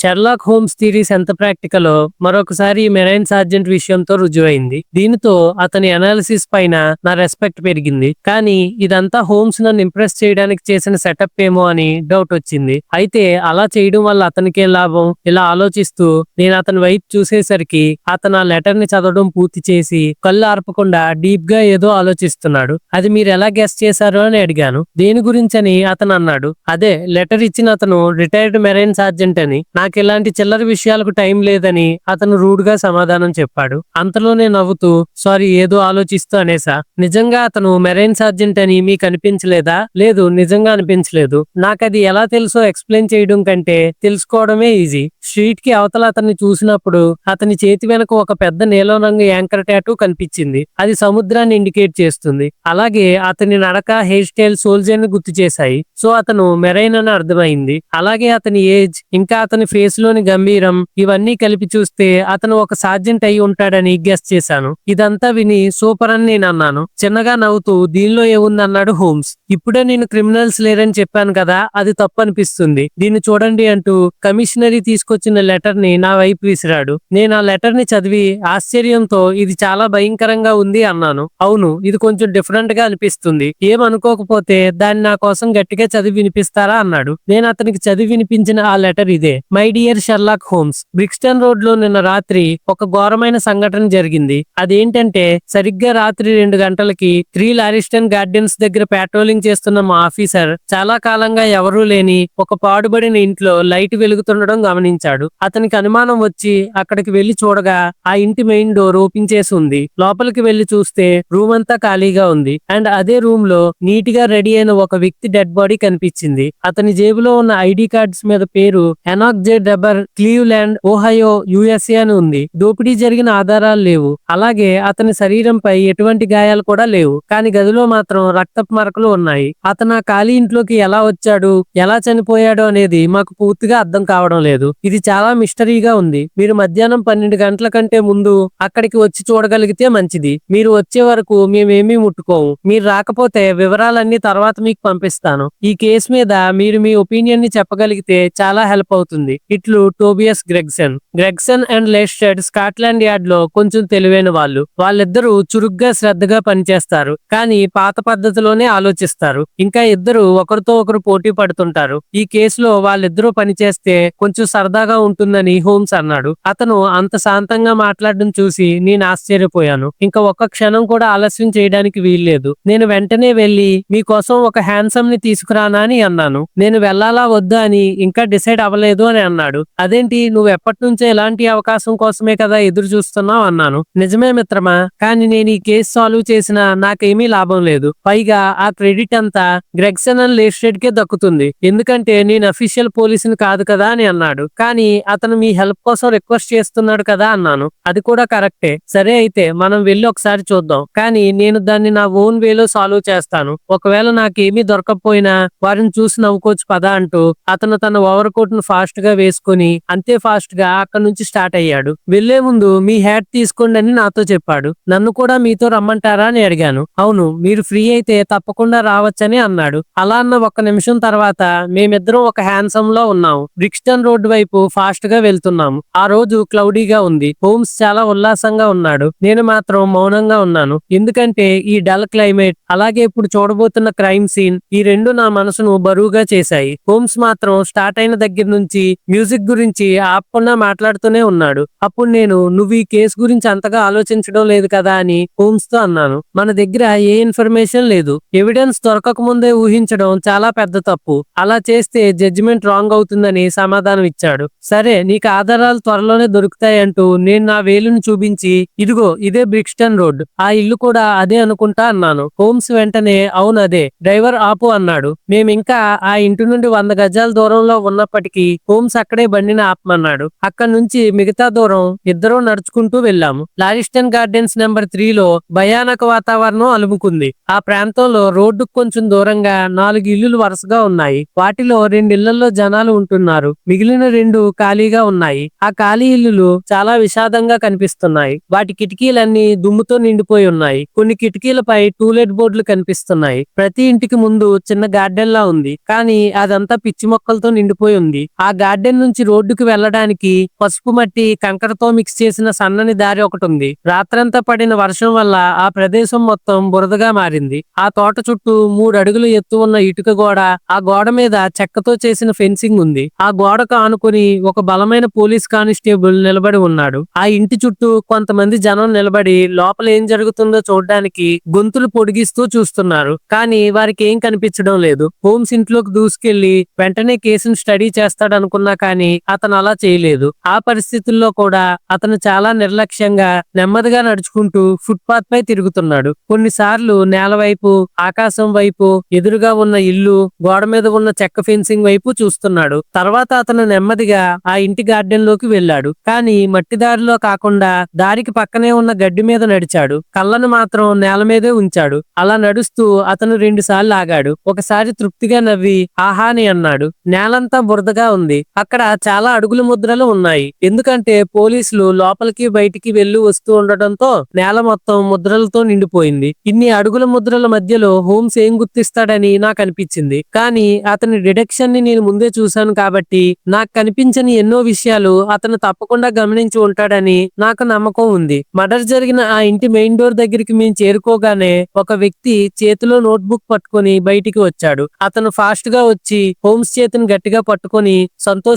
Sherlock Holmes theories ఎంత ప్రాక్టికలో మరొకసారి marine sergeant విషయంతో రుజువైంది. దీనితో అతని అనాలిసిస్ పైన నా రెస్పెక్ట్ పెరిగింది. కానీ ఇదంతా హోమ్స్ నన్ను ఇంప్రెస్ చేయడానికి చేసిన సెటప్ ఏమో అని డౌట్ వచ్చింది. అయితే అలా చేయడం వల్ల అతనికే లాభం? ఇలా ఆలోచిస్తూ నేను అతని వైపు చూసేసరికి అతను ఆ లెటర్ని చదవడం పూర్తి చేసి కళ్ళు ఆర్పకుండా డీప్గా ఏదో ఆలోచిస్తున్నాడు. అది మీరు ఎలా గెస్ట్ చేశారు అని అడిగాను. దేని గురించని అతను అన్నాడు. అదే లెటర్ ఇచ్చిన అతను రిటైర్డ్ మెరైన్ సార్జెంట్ అని. నాకు ఇలాంటి చిల్లర విషయాలకు టైం లేదని అతను రూడ్గా సమాధానం చెప్పాడు. అంతలోనే నవ్వుతూ సారీ ఏదో ఆలోచిస్తూ అనేసా? నిజంగా అతను మెరైన్ సార్జెంట్ అని మీకు అనిపించలేదా? లేదు నిజంగా అనిపించలేదు. నాకు అది ఎలా తెలుసో ఎక్స్ప్లెయిన్ చేయడం కంటే తెలుసుకోవడమే ఈజీ. స్ట్రీట్కి అవతల అతన్ని చూసినప్పుడు అతని చేతి వెనక ఒక పెద్ద నీలం రంగు యాంకర్ టాటూ కనిపించింది. అది సముద్రాన్ని ఇండికేట్ చేస్తుంది. అలాగే అతని నడక హెయిర్ స్టైల్ సోల్జర్ని గుర్తు చేశాయి. సో అతను మెరైన్ అని అర్థమైంది. అలాగే అతని ఏజ్ ఇంకా అతని ఫేస్లోని గంభీరం ఇవన్నీ కలిపి చూస్తే అతను ఒక సార్జెంట్ అయి ఉంటాడని గెస్ చేశాను. ఇదంతా విని సూపర్ అని నేను అన్నాను. చిన్నగా నవ్వుతూ దీనిలో ఏముంది అన్నాడు హోమ్స్? ఇప్పుడే నేను క్రిమినల్స్ లేరని చెప్పాను కదా అది తప్పు అనిపిస్తుంది దీన్ని చూడండి అంటూ కమిషనరీ తీసుకొచ్చిన లెటర్ని నా వైపు విసిరాడు. నేను ఆ లెటర్ని చదివి ఆశ్చర్యంతో ఇది చాలా భయంకరంగా ఉంది అన్నాను. అవును ఇది కొంచెం డిఫరెంట్గా అనిపిస్తుంది ఏమనుకోకపోతే దాన్ని నా కోసం గట్టిగా చదివి వినిపిస్తారా అన్నాడు. నేను అతనికి చదివి వినిపించిన ఆ లెటర్ ఇదే. My dear Sherlock Holmes. Brixton రోడ్లో నిన్న రాత్రి ఒక ఘోరమైన సంఘటన జరిగింది. అదేంటంటే సరిగ్గా రాత్రి రెండు గంటలకి త్రీ లారిస్టన్ గార్డెన్స్ దగ్గర పెట్రోలింగ్ చేస్తున్న మా ఆఫీసర్ చాలా కాలంగా ఎవరూ లేని ఒక పాడుబడిన ఇంట్లో లైట్ వెలుగుతుండడం గమనించాడు. అతనికి అనుమానం వచ్చి అక్కడికి వెళ్ళి చూడగా ఆ ఇంటి మెయిన్ డోర్ ఓపెన్ చేసి ఉంది. లోపలికి వెళ్ళి చూస్తే రూమ్ అంతా ఖాళీగా ఉంది. అండ్ అదే రూమ్లో నీట్గా రెడీ అయిన ఒక వ్యక్తి డెడ్ బాడీ కనిపించింది. అతని జేబులో ఉన్న ఐడి కార్డ్స్ మీద పేరు ఎనాక్ జే డెబర్ క్లీవ్లాండ్ ఓహయో యుఎస్ఏ అని ఉంది. దోపిడీ జరిగిన ఆధారాలు లేవు. అలాగే అతని శరీరంపై ఎటువంటి గాయాలు కూడా లేవు. కానీ గదిలో మాత్రం రక్తపు మరకలు ఉన్నాయి. అతను ఆ ఖాళీ ఇంట్లోకి ఎలా వచ్చాడు ఎలా చనిపోయాడు అనేది మాకు పూర్తిగా అర్థం కావడం లేదు. ఇది చాలా మిస్టరీగా ఉంది. మీరు మధ్యాహ్నం పన్నెండు గంటల కంటే ముందు అక్కడికి వచ్చి చూడగలిగితే మంచిది. మీరు వచ్చే వరకు మేమేమీ ముట్టుకోము. మీరు రాకపోతే వివరాలన్నీ తర్వాత మీకు పంపిస్తాను. ఈ కేసు మీద మీరు మీ ఒపీనియన్ని చెప్పగలిగితే చాలా హెల్ప్ అవుతుంది. ఇట్లు Tobias Gregson. Gregson and Lestrade Scotland యార్డ్లో కొంచెం తెలివైన వాళ్ళు. వాళ్ళిద్దరూ చురుగ్గా శ్రద్ధగా పనిచేస్తారు. కానీ పాత పద్ధతిలోనే ఆలోచిస్తారు. ఇంకా ఇద్దరు ఒకరితో ఒకరు పోటీ పడుతుంటారు. ఈ కేసులో వాళ్ళిద్దరూ పనిచేస్తే కొంచెం సరదాగా ఉంటుందని హోమ్స్ అన్నాడు. అతను అంత శాంతంగా మాట్లాడడం చూసి నేను ఆశ్చర్యపోయాను. ఇంకా ఒక్క క్షణం కూడా ఆలస్యం చేయడానికి వీల్లేదు. నేను వెంటనే వెళ్ళి మీకోసం ఒక హ్యాండ్సమ్ని తీసుకురానా అని అన్నాను. నేను వెళ్ళాలా వద్దా అని ఇంకా డిసైడ్ అవ్వలేదు అని అన్నాడు. అదేంటి నువ్వు ఎప్పటి నుంచో ఎలాంటి అవకాశం కోసమే కదా ఎదురు చూస్తున్నావు అన్నాను. నిజమే మిత్రమా కానీ నేను ఈ కేసు సాల్వ్ చేసినా నాకేమీ లాభం లేదు. పైగా ఆ క్రెడిట్ అంతా గ్రెగ్సన్ అండ్ లేస్టెడ్ కే దక్కుతుంది. ఎందుకంటే నేను అఫీషియల్ పోలీసుని కాదు కదా అని అన్నాడు. కానీ అతను మీ హెల్ప్ కోసం రిక్వెస్ట్ చేస్తున్నాడు కదా అన్నాను. అది కూడా కరెక్టే. సరే అయితే మనం వెళ్ళి ఒకసారి చూద్దాం. కానీ నేను దాన్ని నా ఓన్ వేలో సాల్వ్ చేస్తాను. ఒకవేళ నాకేమీ దొరకకపోయినా వారిని చూసి నవ్వుకోవచ్చు పదా అంటూ అతను తన ఓవర్ కోట్ను ఫాస్ట్గా వేసి వేసుకుని అంతే ఫాస్ట్గా అక్కడ నుంచి స్టార్ట్ అయ్యాడు. వెళ్ళే ముందు మీ హ్యాట్ తీసుకోండి అని నాతో చెప్పాడు. నన్ను కూడా మీతో రమ్మంటారా అని అడిగాను. అవును మీరు ఫ్రీ అయితే తప్పకుండా రావచ్చని అన్నాడు. అలా అన్న ఒక్క నిమిషం తర్వాత మేమిద్దరం ఒక హ్యాండ్సమ్లో ఉన్నాము. బ్రిక్స్టన్ రోడ్ వైపు ఫాస్ట్గా వెళ్తున్నాము. ఆ రోజు క్లౌడీగా ఉంది. హోమ్స్ చాలా ఉల్లాసంగా ఉన్నాడు. నేను మాత్రం మౌనంగా ఉన్నాను. ఎందుకంటే ఈ డల్ క్లైమేట్ అలాగే ఇప్పుడు చూడబోతున్న క్రైమ్ సీన్ ఈ రెండు నా మనసును బరువుగా చేశాయి. హోమ్స్ మాత్రం స్టార్ట్ అయిన దగ్గర నుంచి మ్యూజిక్ గురించి ఆపకుండా మాట్లాడుతూనే ఉన్నాడు. అప్పుడు నేను నువ్వు ఈ కేసు గురించి అంతగా ఆలోచించడం లేదు కదా అని హోమ్స్తో అన్నాను. మన దగ్గర ఏ ఇన్ఫర్మేషన్ లేదు. ఎవిడెన్స్ దొరకక ముందే ఊహించడం చాలా పెద్ద తప్పు. అలా చేస్తే జడ్జిమెంట్ రాంగ్ అవుతుందని సమాధానం ఇచ్చాడు. సరే నీకు ఆధారాలు త్వరలోనే దొరుకుతాయంటూ నేను నా వేలును చూపించి ఇదిగో ఇదే బ్రిక్స్టన్ రోడ్. ఆ ఇల్లు కూడా అదే అనుకుంటా అన్నాను. హోమ్స్ వెంటనే అవును అదే. డ్రైవర్ ఆపు అన్నాడు. మేమింకా ఆ ఇంటి నుండి వంద గజాల దూరంలో ఉన్నప్పటికీ హోమ్స్ అక్కడ బండిని ఆపమన్నాడు. అక్కడ నుంచి మిగతా దూరం ఇద్దరూ నడుచుకుంటూ వెళ్ళాము. లారిస్టన్ గార్డెన్స్ నెంబర్ త్రీలో భయానక వాతావరణం అలుముకుంది. ఆ ప్రాంతంలో రోడ్డుకు కొంచెం దూరంగా నాలుగు ఇల్లులు వరుసగా ఉన్నాయి. వాటిలో రెండు ఇళ్ళలో జనాలు ఉంటున్నారు. మిగిలిన రెండు ఖాళీగా ఉన్నాయి. ఆ ఖాళీ ఇల్లులు చాలా విషాదంగా కనిపిస్తున్నాయి. వాటి కిటికీలన్నీ దుమ్ముతో నిండిపోయి ఉన్నాయి. కొన్ని కిటికీలపై టూలెట్ బోర్డులు కనిపిస్తున్నాయి. ప్రతి ఇంటికి ముందు చిన్న గార్డెన్ లా ఉంది. కానీ అదంతా పిచ్చి మొక్కలతో నిండిపోయి ఉంది. ఆ గార్డెన్ గార్డెన్ నుంచి రోడ్డుకు వెళ్ళడానికి పసుపు మట్టి కంకరతో మిక్స్ చేసిన సన్నని దారి ఒకటి ఉంది. రాత్రంతా పడిన వర్షం వల్ల ఆ ప్రదేశం మొత్తం బురదగా మారింది. ఆ తోట చుట్టూ మూడు అడుగులు ఎత్తు ఉన్న ఇటుక గోడ ఆ గోడ మీద చెక్కతో చేసిన ఫెన్సింగ్ ఉంది. ఆ గోడకు ఆనుకుని ఒక బలమైన పోలీస్ కానిస్టేబుల్ నిలబడి ఉన్నాడు. ఆ ఇంటి చుట్టూ కొంతమంది జనం నిలబడి లోపల ఏం జరుగుతుందో చూడడానికి గొంతులు పొడిగిస్తూ చూస్తున్నారు. కానీ వారికి ఏం కనిపించడం లేదు. హోమ్స్ ఇంట్లోకి దూసుకెళ్ళి వెంటనే కేసును స్టడీ చేస్తాడనుకున్నా కానీ అతను అలా చేయలేదు. ఆ పరిస్థితుల్లో కూడా అతను చాలా నిర్లక్ష్యంగా నెమ్మదిగా నడుచుకుంటూ ఫుట్పాత్ పై తిరుగుతున్నాడు. కొన్నిసార్లు నేల వైపు ఆకాశం వైపు ఎదురుగా ఉన్న ఇల్లు గోడ మీద ఉన్న చెక్క ఫెన్సింగ్ వైపు చూస్తున్నాడు. తర్వాత అతను నెమ్మదిగా ఆ ఇంటి గార్డెన్లోకి వెళ్ళాడు. కానీ మట్టి దారిలో కాకుండా దారికి పక్కనే ఉన్న గడ్డి మీద నడిచాడు. కళ్ళను మాత్రం నేల మీదే ఉంచాడు. అలా నడుస్తూ అతను రెండు సార్లు ఆగాడు. ఒకసారి తృప్తిగా నవ్వి ఆహాని అన్నాడు. నేలంతా బురదగా ఉంది. అక్కడ చాలా అడుగుల ముద్రలు ఉన్నాయి. ఎందుకంటే పోలీసులు లోపలికి బయటికి వెళ్ళి వస్తూ ఉండటంతో నేల మొత్తం ముద్రలతో నిండిపోయింది. ఇన్ని అడుగుల ముద్రల మధ్యలో హోమ్స్ ఏం గుర్తిస్తాడని నాకు అనిపించింది. కానీ అతని డిడక్షన్ని నేను ముందే చూశాను కాబట్టి నాకు కనిపించని ఎన్నో విషయాలు అతను తప్పకుండా గమనించి ఉంటాడని నాకు నమ్మకం ఉంది. మర్డర్ జరిగిన ఆ ఇంటి మెయిన్ డోర్ దగ్గరికి మేము చేరుకోగానే ఒక వ్యక్తి చేతిలో నోట్బుక్ పట్టుకొని బయటికి వచ్చాడు. అతను ఫాస్ట్గా వచ్చి హోమ్స్ చేతిని గట్టిగా పట్టుకొని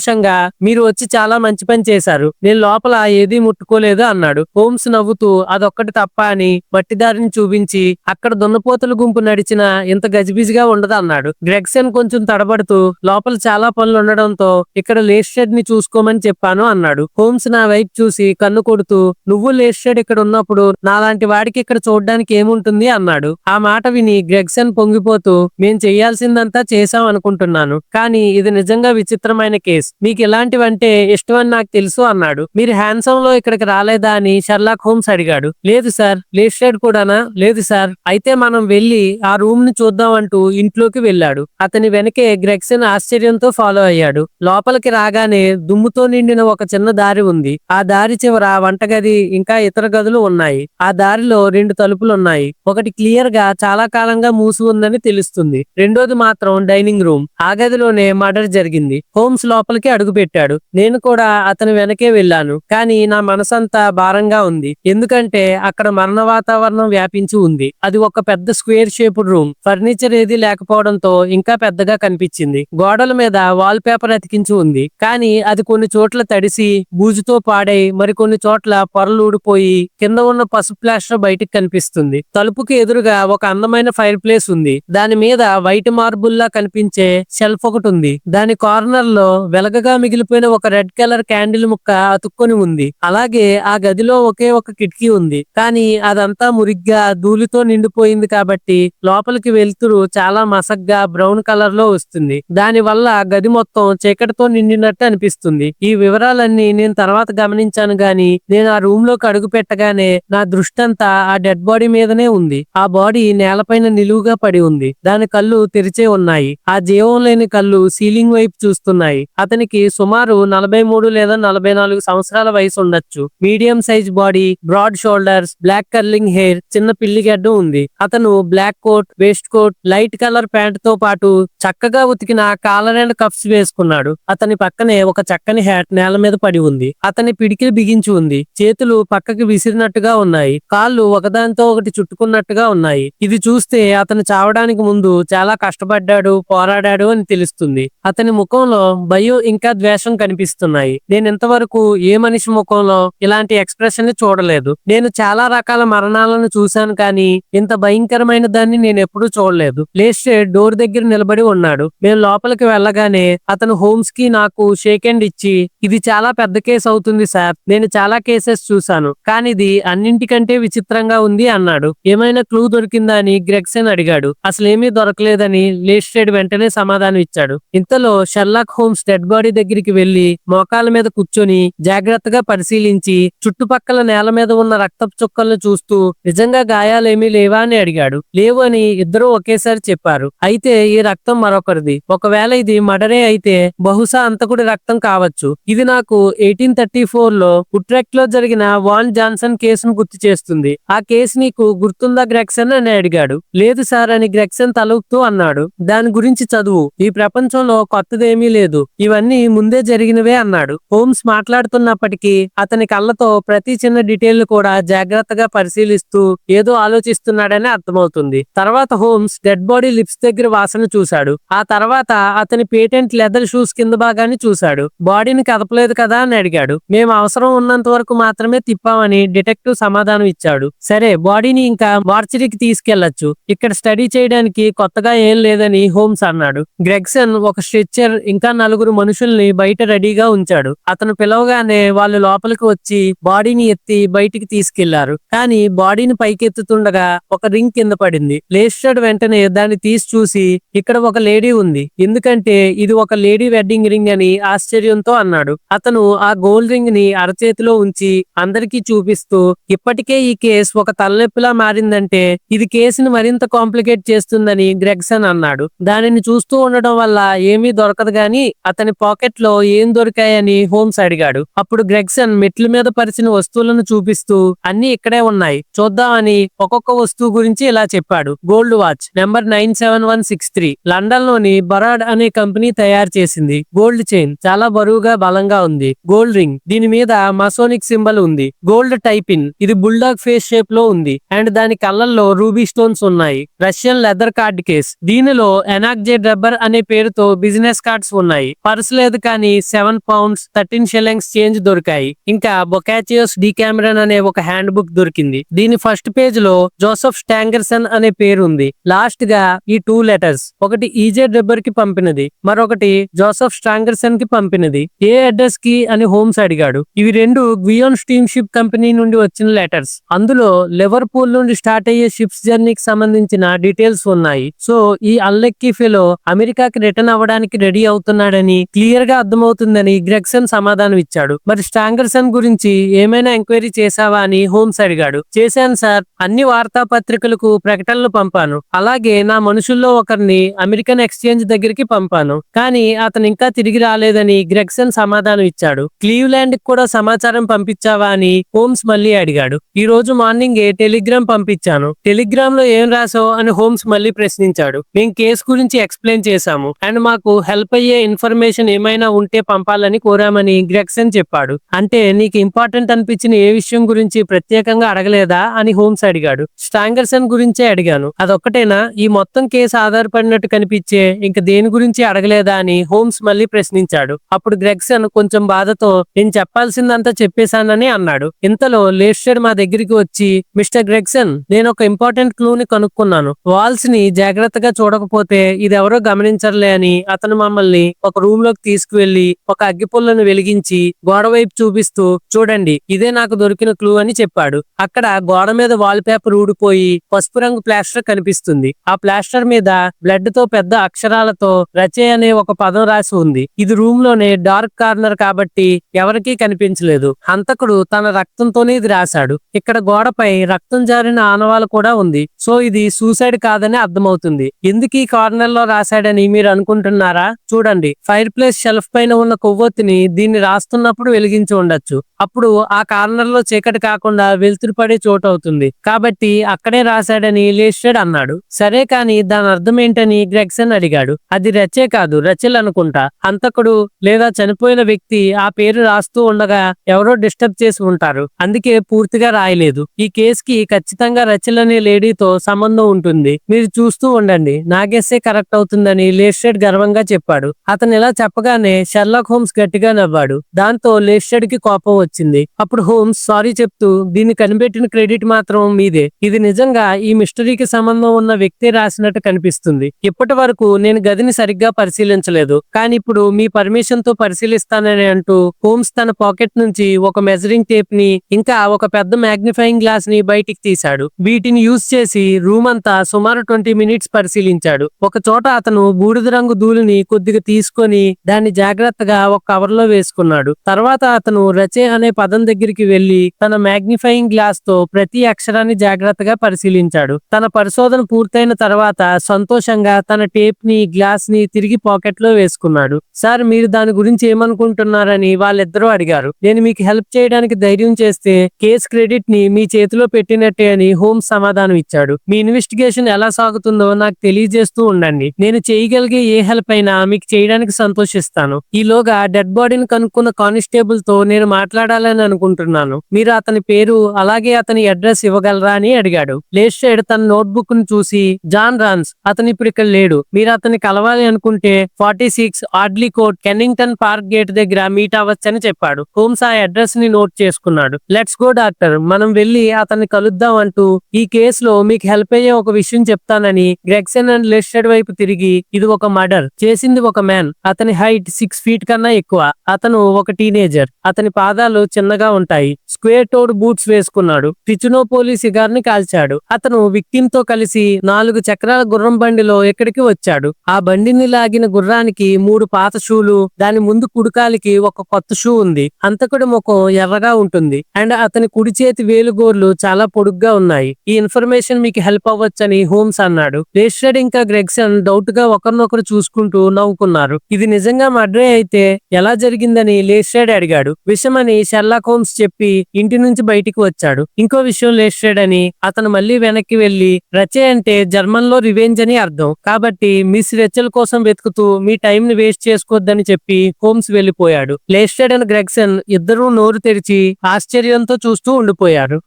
సంతోషంగా మీరు వచ్చి చాలా మంచి పని చేశారు. నేను లోపల ఏదీ ముట్టుకోలేదు అన్నాడు. హోమ్స్ నవ్వుతూ అదొక్కటి తప్ప అని మట్టిదారిని చూపించి అక్కడ దున్నపోతుల గుంపు నడిచిన ఇంత గజిబిజిగా ఉండదు అన్నాడు. గ్రెగ్సన్ కొంచెం తడబడుతూ లోపల చాలా పనులు ఉండడంతో ఇక్కడ లేస్ షెడ్ని చూసుకోమని చెప్పాను అన్నాడు. హోమ్స్ నా వైపు చూసి కన్ను కొడుతూ నువ్వు లేస్ షెడ్ ఇక్కడ ఉన్నప్పుడు నాలాంటి వాడికి ఇక్కడ చూడడానికి ఏముంటుంది అన్నాడు. ఆ మాట విని గ్రెగ్సన్ పొంగిపోతూ మేం చెయ్యాల్సిందంతా చేశాం అనుకుంటున్నాను. కానీ ఇది నిజంగా విచిత్రమైన కేసు. మీకు ఇలాంటివంటే ఇష్టమని నాకు తెలుసు అన్నాడు. మీరు హ్యాండ్సమ్లో ఇక్కడికి రాలేదా అని షర్లాక్ హోమ్స్ అడిగాడు. లేదు సార్ లేస్ కూడానా? లేదు సార్. అయితే మనం వెళ్ళి ఆ రూమ్ని చూద్దాం అంటూ ఇంట్లోకి వెళ్ళాడు. అతని వెనకే గ్రెగ్సన్ ఆశ్చర్యంతో ఫాలో అయ్యాడు. లోపలికి రాగానే దుమ్ముతో నిండిన ఒక చిన్న దారి ఉంది. ఆ దారి చివర వంటగది ఇంకా ఇతర గదులు ఉన్నాయి. ఆ దారిలో రెండు తలుపులు ఉన్నాయి ఒకటి క్లియర్గా చాలా కాలంగా మూసి ఉందని తెలుస్తుంది. రెండోది మాత్రం డైనింగ్ రూమ్. ఆ గదిలోనే మర్డర్ జరిగింది. హోమ్స్ లోపలికి అడుగు అడుగుపెట్టాడు. నేను కూడా అతని వెనకే వెళ్ళాను. కానీ నా మనసంతా భారంగా ఉంది. ఎందుకంటే అక్కడ మరణ వాతావరణం వ్యాపించి ఉంది. అది ఒక పెద్ద స్క్వేర్ షేప్డ్ రూమ్. ఫర్నిచర్ ఏది లేకపోవడంతో ఇంకా పెద్దగా కనిపించింది. గోడల మీద వాల్ పేపర్ అతికించి ఉంది. కానీ అది కొన్ని చోట్ల తడిసి బూజుతో పాడై మరికొన్ని చోట్ల పొరలు ఊడిపోయి కింద ఉన్న పసుపు ప్లాస్టర్ బయటికి కనిపిస్తుంది. తలుపుకి ఎదురుగా ఒక అందమైన ఫైర్ ప్లేస్ ఉంది. దాని మీద వైట్ మార్బుల్ లా కనిపించే షెల్ఫ్ ఒకటి ఉంది. దాని కార్నర్లో వెలగగా మిగిలిపోయిన ఒక రెడ్ కలర్ క్యాండిల్ ముక్క అతుక్కొని ఉంది. అలాగే ఆ గదిలో ఒకే ఒక కిటికీ ఉంది. కానీ అదంతా మురిగ్గా ధూళితో నిండిపోయింది కాబట్టి లోపలికి వెలుతురు చాలా మసగ్గా బ్రౌన్ కలర్లో వస్తుంది. దాని వల్ల గది మొత్తం చీకటితో నిండినట్టు అనిపిస్తుంది. ఈ వివరాలన్నీ నేను తర్వాత గమనించాను గాని నేను ఆ రూమ్లోకి అడుగు పెట్టగానే నా దృష్టంతా ఆ డెడ్ బాడీ మీదనే ఉంది. ఆ బాడీ నేలపైన నిలువుగా పడి ఉంది. దాని కళ్ళు తెరిచే ఉన్నాయి. ఆ జీవం లేని కళ్ళు సీలింగ్ వైపు చూస్తున్నాయి. అతని అతనికి సుమారు నలభై మూడు లేదా నలభై నాలుగు సంవత్సరాల వయసు ఉండొచ్చు. Medium size body broad shoulders black curling hair చిన్న పిల్లిగడ్డ ఉంది. అతను black coat waist coat light colour ప్యాంట్తో పాటు చక్కగా ఉతికిన కాలర్ అండ్ కప్స్ వేసుకున్నాడు. అతని పక్కనే ఒక చక్కని హ్యాట్ నేల మీద పడి ఉంది. అతని పిడికిలు బిగించి ఉంది. చేతులు పక్కకి విసిరినట్టుగా ఉన్నాయి. కాళ్ళు ఒకదానితో ఒకటి చుట్టుకున్నట్టుగా ఉన్నాయి. ఇది చూస్తే అతను చావడానికి ముందు చాలా కష్టపడ్డాడు పోరాడాడు అని తెలుస్తుంది. అతని ముఖంలో భయం ఇంకా ద్వేషం కనిపిస్తున్నాయి. నేను ఇంతవరకు ఏ మనిషి ముఖంలో ఇలాంటి ఎక్స్ప్రెషన్ని చూడలేదు. నేను చాలా రకాల మరణాలను చూశాను కానీ ఇంత భయంకరమైన దాన్ని నేను ఎప్పుడూ చూడలేదు. లేస్తే డోర్ దగ్గర నిలబడి ఉన్నాడు. మేము లోపలికి వెళ్ళగానే అతను హోమ్స్కి నాకు షేక్ హ్యాండ్ ఇచ్చి ఇది చాలా పెద్ద కేసు అవుతుంది సార్. నేను చాలా కేసెస్ చూశాను. కానీ ఇది అన్నింటికంటే విచిత్రంగా ఉంది అన్నాడు. ఏమైనా క్లూ దొరికిందా అని గ్రెగ్సన్ అడిగాడు. అసలేమీ దొరకలేదని లేస్టేడ్ వెంటనే సమాధానం ఇచ్చాడు. ఇంతలో షెర్లాక్ హోమ్స్ డెడ్ బాడీ దగ్గరికి వెళ్ళి మోకాల మీద కూర్చొని జాగ్రత్తగా పరిశీలించి చుట్టుపక్కల నేల మీద ఉన్న రక్తపు చుక్కలను చూస్తూ నిజంగా గాయాలేమీ లేవా అని అడిగాడు. లేవు అని ఇద్దరూ ఒకేసారి చెప్పారు. అయితే ఈ రక్తం మరొకరిది. ఒకవేళ ఇది మర్డరే అయితే బహుశా అంతకుడి రక్తం కావచ్చు. ఇది నాకు ఎయిటీన్ థర్టీ ఫోర్లో ఉట్రెక్ట్లో జరిగిన వాన్ జాన్సన్ కేసును గుర్తు చేస్తుంది. ఆ కేసు నీకు గుర్తుందా గ్రెక్సన్ అని అడిగాడు. లేదు సార్ అని గ్రెక్సన్ తలుపుతూ అన్నాడు. దాని గురించి చదువు. ఈ ప్రపంచంలో కొత్తదేమీ లేదు. ఇవన్నీ ఇవన్నీ ముందే జరిగినవే అన్నాడు. హోమ్స్ మాట్లాడుతున్నప్పటికీ అతని కళ్ళతో ప్రతి చిన్న డీటెయిల్ కూడా జాగ్రత్తగా పరిశీలిస్తూ ఏదో ఆలోచిస్తున్నాడని అర్థమవుతుంది. తర్వాత హోమ్స్ డెడ్ బాడీ లిప్స్ దగ్గర వాసన చూశాడు. ఆ తర్వాత అతని పేటెంట్ లెదర్ షూస్ కింద భాగాన్ని చూశాడు. బాడీని కదపలేదు కదా అని అడిగాడు. మేము అవసరం ఉన్నంత వరకు మాత్రమే తిప్పామని డిటెక్టివ్ సమాధానం ఇచ్చాడు. సరే బాడీని ఇంకా మార్చరీకి తీసుకెళ్ళొచ్చు ఇక్కడ స్టడీ చేయడానికి కొత్తగా ఏం లేదని హోమ్స్ అన్నాడు. గ్రెగ్సన్ ఒక స్ట్రెచ్చర్ ఇంకా నలుగురు మనుషులు మనుషుల్ని బయట రెడీగా ఉంచాడు. అతను పిలవగానే వాళ్ళు లోపలికి వచ్చి బాడీని ఎత్తి బయటికి తీసుకెళ్ళారు. కానీ బాడీని పైకెత్తుతుండగా ఒక రింగ్ కింద పడింది. లేస్టర్డ్ వెంటనే దాన్ని తీసి చూసి ఇక్కడ ఒక లేడీ ఉంది. ఎందుకంటే ఇది ఒక లేడీ వెడ్డింగ్ రింగ్ అని ఆశ్చర్యంతో అన్నాడు. అతను ఆ గోల్డ్ రింగ్ని అరచేతిలో ఉంచి అందరికీ చూపిస్తూ ఇప్పటికే ఈ కేసు ఒక తలనొప్పిలా మారిందంటే ఇది కేసుని మరింత కాంప్లికేట్ చేస్తుందని గ్రెగ్సన్ అన్నాడు. దానిని చూస్తూ ఉండడం వల్ల ఏమీ దొరకదు గాని అతని పాకెట్లో ఏం దొరికాయని హోమ్స్ అడిగాడు. అప్పుడు గ్రెగ్సన్ మెట్ల మీద పరిచిన వస్తువులను చూపిస్తూ అన్ని ఇక్కడే ఉన్నాయి. చూద్దామని ఒక్కొక్క వస్తువు గురించి ఇలా చెప్పాడు. Gold watch number nine seven one six three. లండన్లోని బరాడ్ అనే కంపెనీ తయారు చేసింది. గోల్డ్ చైన్ చాలా బరువుగా బలంగా ఉంది. గోల్డ్ రింగ్ దీని మీద మసోనిక్ సింబల్ ఉంది. గోల్డ్ టైపిన్ ఇది బుల్డాగ్ ఫేస్ షేప్లో ఉంది. అండ్ దాని కళ్ళల్లో రూబీ స్టోన్స్ ఉన్నాయి. Russian leather card case. దీనిలో ఎనాక్జెడ్ రబ్బర్ అనే పేరుతో బిజినెస్ కార్డ్స్ ఉన్నాయి. పర్స్ లేదు కానీ seven pounds thirteen shillings change దొరికాయి. ఇంకా బొకాచియోస్ డీకామరన్ అనే ఒక హ్యాండ్ బుక్ దొరికింది. దీని ఫస్ట్ పేజ్లో జోసెఫ్ స్టాంగర్సన్ అనే పేరు ఉంది లాస్ట్గా ఈ టూ లెటర్స్ ఒకటి ఈజే డెబ్బర్కి పంపినది మరొకటి జోసెఫ్ స్టాంగర్సన్కి పంపినది. ఏ అడ్రస్కి అని హోమ్స్ అడిగాడు. ఇవి రెండు గ్వియోన్ స్టీమ్ షిప్ కంపెనీ నుండి వచ్చిన లెటర్స్. అందులో లివర్పూల్ నుండి స్టార్ట్ అయ్యే షిప్స్ జర్నీకి సంబంధించిన డీటెయిల్స్ ఉన్నాయి. సో ఈ అల్లెక్కి ఫెలో అమెరికాకి రిటర్న్ అవ్వడానికి రెడీ అవుతున్నాడని క్లియర్గా అర్థమవుతుందని గ్రెగ్సన్ సమాధానం ఇచ్చాడు. మరి స్టాంగర్సన్ గురించి ఏమైనా ఎంక్వైరీ చేశావా అని హోమ్స్ అడిగాడు. చేశాను సార్. అన్ని వార్తాపత్రికలకు ప్రకటనలు పంపాను. అలాగే నా మనుషుల్లో ఒకరిని అమెరికన్ ఎక్స్చేంజ్ దగ్గరికి పంపాను. కానీ అతను ఇంకా తిరిగి రాలేదని గ్రెగ్సన్ సమాధానం ఇచ్చాడు. క్లీవ్లాండ్ కూడా సమాచారం పంపించావా అని హోమ్స్ మళ్ళీ అడిగాడు. ఈ రోజు మార్నింగ్ ఏ టెలిగ్రామ్ పంపించాను. టెలిగ్రామ్లో ఏం రాసావు అని హోమ్స్ మళ్ళీ ప్రశ్నించాడు. మేము కేసు గురించి ఎక్స్ప్లెయిన్ చేశాము. అండ్ మాకు హెల్ప్ అయ్యే ఇన్ఫర్మేషన్ ఏమైనా ఉంటే పంపాలని కోరామని గ్రెగ్సన్ చెప్పాడు. అంటే నీకు ఇంపార్టెంట్ అనిపించిన ఏ విషయం గురించి ప్రత్యేకంగా అడగలేదా అని హోమ్స్ అడిగాడు. స్టాంగర్సన్ గురించే అడిగాను. అదొక్కటేనా? ఈ మొత్తం కేసు ఆధారపడినట్టు కనిపించే ఇంక దేని గురించి అడగలేదా అని హోమ్స్ మళ్ళీ ప్రశ్నించాడు. అప్పుడు గ్రెగ్సన్ కొంచెం బాధతో నేను చెప్పాల్సిందంతా చెప్పేశానని అన్నాడు. ఇంతలో లేస్టర్ మా దగ్గరికి వచ్చి మిస్టర్ గ్రెగ్సన్ నేను ఒక ఇంపార్టెంట్ క్లూ ని కనుక్కున్నాను. వాల్స్ని జాగ్రత్తగా చూడకపోతే ఇది ఎవరో గమనించరులే అని అతను మమ్మల్ని ఒక రూమ్లో గదిలోకి తీసుకువెళ్ళి ఒక అగ్గిపుల్లను వెలిగించి గోడ వైపు చూపిస్తూ చూడండి ఇదే నాకు దొరికిన క్లూ అని చెప్పాడు. అక్కడ గోడ మీద వాల్ పేపర్ ఊడిపోయి పసుపు రంగు ప్లాస్టర్ కనిపిస్తుంది. ఆ ప్లాస్టర్ మీద బ్లడ్తో పెద్ద అక్షరాలతో రచే అనే ఒక పదం రాసి ఉంది. ఇది రూమ్లోనే డార్క్ కార్నర్ కాబట్టి ఎవరికీ కనిపించలేదు. హంతకుడు తన రక్తంతోనే ఇది రాశాడు. ఇక్కడ గోడపై రక్తం జారిన ఆనవాలు కూడా ఉంది. సో ఇది సూసైడ్ కాదని అర్థమవుతుంది. ఎందుకు ఈ కార్నర్లో రాశాడని మీరు అనుకుంటున్నారా? చూడండి ఫైర్ ప్లేస్ షెల్ఫ్ పైన ఉన్న కొవ్వొత్తిని దీన్ని రాస్తున్నప్పుడు వెలిగించి ఉండొచ్చు. అప్పుడు ఆ కార్నర్లో చీకటి కాకుండా వెలుతురు పడే చోటు అవుతుంది. కాబట్టి అక్కడే రాశాడని లేస్టెడ్ అన్నాడు. సరే కాని దాని అర్థం ఏంటని గ్రెగ్సన్ అడిగాడు. అది రచే కాదు రచెల్ అనుకుంటా. అంతకుడు లేదా చనిపోయిన వ్యక్తి ఆ పేరు రాస్తూ ఉండగా ఎవరో డిస్టర్బ్ చేసి ఉంటారు. అందుకే పూర్తిగా రాయలేదు. ఈ కేసుకి ఖచ్చితంగా రచల్ అనే లేడీతో సంబంధం ఉంటుంది. మీరు చూస్తూ ఉండండి. నాగేసే కరెక్ట్ అవుతుందని లేస్టెడ్ గర్వంగా చెప్పాడు. అతను ఇలా చెప్పగానే షెర్లాక్ హోమ్స్ గట్టిగా నవ్వాడు. దాంతో లేస్టెడ్కి కోపం వచ్చింది. అప్పుడు హోమ్స్ సారీ చెప్తూ దీన్ని కనిపెట్టిన క్రెడిట్ మాత్రం మీదే. ఇది నిజంగా ఈ మిస్టరీకి సంబంధం ఉన్న వ్యక్తి రాసినట్టు కనిపిస్తుంది. ఇప్పటి వరకు నేను గదిని సరిగ్గా పరిశీలించలేదు. కానీ ఇప్పుడు మీ పర్మిషన్తో పరిశీలిస్తానని అంటూ హోమ్స్ తన పాకెట్ నుంచి ఒక మెజరింగ్ టేప్ని ఇంకా ఒక పెద్ద మ్యాగ్నిఫైయింగ్ గ్లాస్ని బయటికి తీశాడు. వీటిని యూజ్ చేసి రూమ్ అంతా సుమారు ట్వంటీ మినిట్స్ పరిశీలించాడు. ఒక చోట అతను బూడిద రంగు ధూళిని కొద్దిగా తీసుకొని దాన్ని జాగ్రత్తగా ఒక కవర్లో వేసుకున్నాడు. తర్వాత అతను రచే అనే పదం దగ్గరికి వెళ్ళి తన మ్యాగ్నిఫైయింగ్ గ్లాస్తో ప్రతి అక్షరాన్ని జాగ్రత్తగా పరిశీలించాడు. తన పరిశోధన పూర్తయిన తర్వాత సంతోషంగా తన టేప్ని గ్లాస్ని తిరిగి పాకెట్లో వేసుకున్నాడు. సార్ మీరు దాని గురించి ఏమనుకుంటున్నారని వాళ్ళిద్దరూ అడిగారు. నేను మీకు హెల్ప్ చేయడానికి ధైర్యం చేస్తే కేస్ క్రెడిట్ని మీ చేతిలో పెట్టినట్టే అని హోమ్స్ సమాధానం ఇచ్చాడు. మీ ఇన్వెస్టిగేషన్ ఎలా సాగుతుందో నాకు తెలియజేస్తూ ఉండండి. నేను చేయగలిగే ఏ హెల్ప్ అయినా మీకు చేయడానికి సంతోషం సంతోషిస్తాను ఈలోగా డెడ్ బాడీని కనుక్కున్న కానిస్టేబుల్తో నేను మాట్లాడాలని అనుకుంటున్నాను. మీరు అతని పేరు అలాగే అతని అడ్రస్ ఇవ్వగలరా అని అడిగాడు. లేస్టెడ్ తన నోట్బుక్ను చూసి జాన్ రాన్స్ అతను ఇప్పుడు ఇక్కడ లేడు. మీరు అతన్ని కలవాలి అనుకుంటే forty six Audley court Kennington park gate దగ్గర మీట్ అవ్వచ్చని చెప్పాడు. హోమ్స్ ఆ అడ్రస్ని నోట్ చేసుకున్నాడు. Let's go doctor. మనం వెళ్ళి అతన్ని కలుద్దాం అంటూ ఈ కేసులో మీకు హెల్ప్ అయ్యే ఒక విషయం చెప్తానని గ్రెగ్సన్ అండ్ లెస్టెడ్ వైపు తిరిగి ఇది ఒక మర్డర్. చేసింది ఒక మ్యాన్. అతని హైట్ సిక్స్ ఫీట్ కన్నా ఎక్కువ. అతను ఒక టీనేజర్ అతని పాదాలు చిన్నగా ఉంటాయి. స్క్వేర్ టోడ్ బూట్స్ వేసుకున్నాడు. టిచునోపోలి సిగార్ని కాల్చాడు. అతను విక్టిమ్తో కలిసి నాలుగు చక్రాల గుర్రం బండిలో ఎక్కడికి వచ్చాడు. ఆ బండిని లాగిన గుర్రానికి మూడు పాత షూలు దాని ముందు కుడికాలికి ఒక కొత్త షూ ఉంది. అంతకుడి ముఖం ఎర్రగా ఉంటుంది. అండ్ అతని కుడి చేతి వేలుగోర్లు చాలా పొడుగ్గా ఉన్నాయి. ఈ ఇన్ఫర్మేషన్ మీకు హెల్ప్ అవ్వచ్చని హోమ్స్ అన్నాడు. లేస్టెడ్ ఇంకా గ్రెగ్సన్ డౌట్గా ఒకరినొకరు చూసుకుంటూ నవ్వుకున్నారు. ఇది నిజం నిజంగా మర్డరే అయితే ఎలా జరిగిందని లేస్ట్రేడ్ అడిగాడు. విషమని షెర్లాక్ హోమ్స్ చెప్పి ఇంటి నుంచి బయటికి వచ్చాడు. ఇంకో విషయం లేస్ట్రేడ్ అని అతను మళ్ళీ వెనక్కి వెళ్ళి రచే అంటే జర్మన్లో రివెంజ్ అని అర్థం. కాబట్టి మిస్ రెచ్చల్ కోసం వెతుకుతూ మీ టైం ని వేస్ట్ చేసుకోవద్దని చెప్పి హోమ్స్ వెళ్ళిపోయాడు లేస్ట్రేడ్ అండ్ గ్రెగ్సన్ ఇద్దరూ నోరు తెరిచి ఆశ్చర్యంతో చూస్తూ ఉండిపోయారు.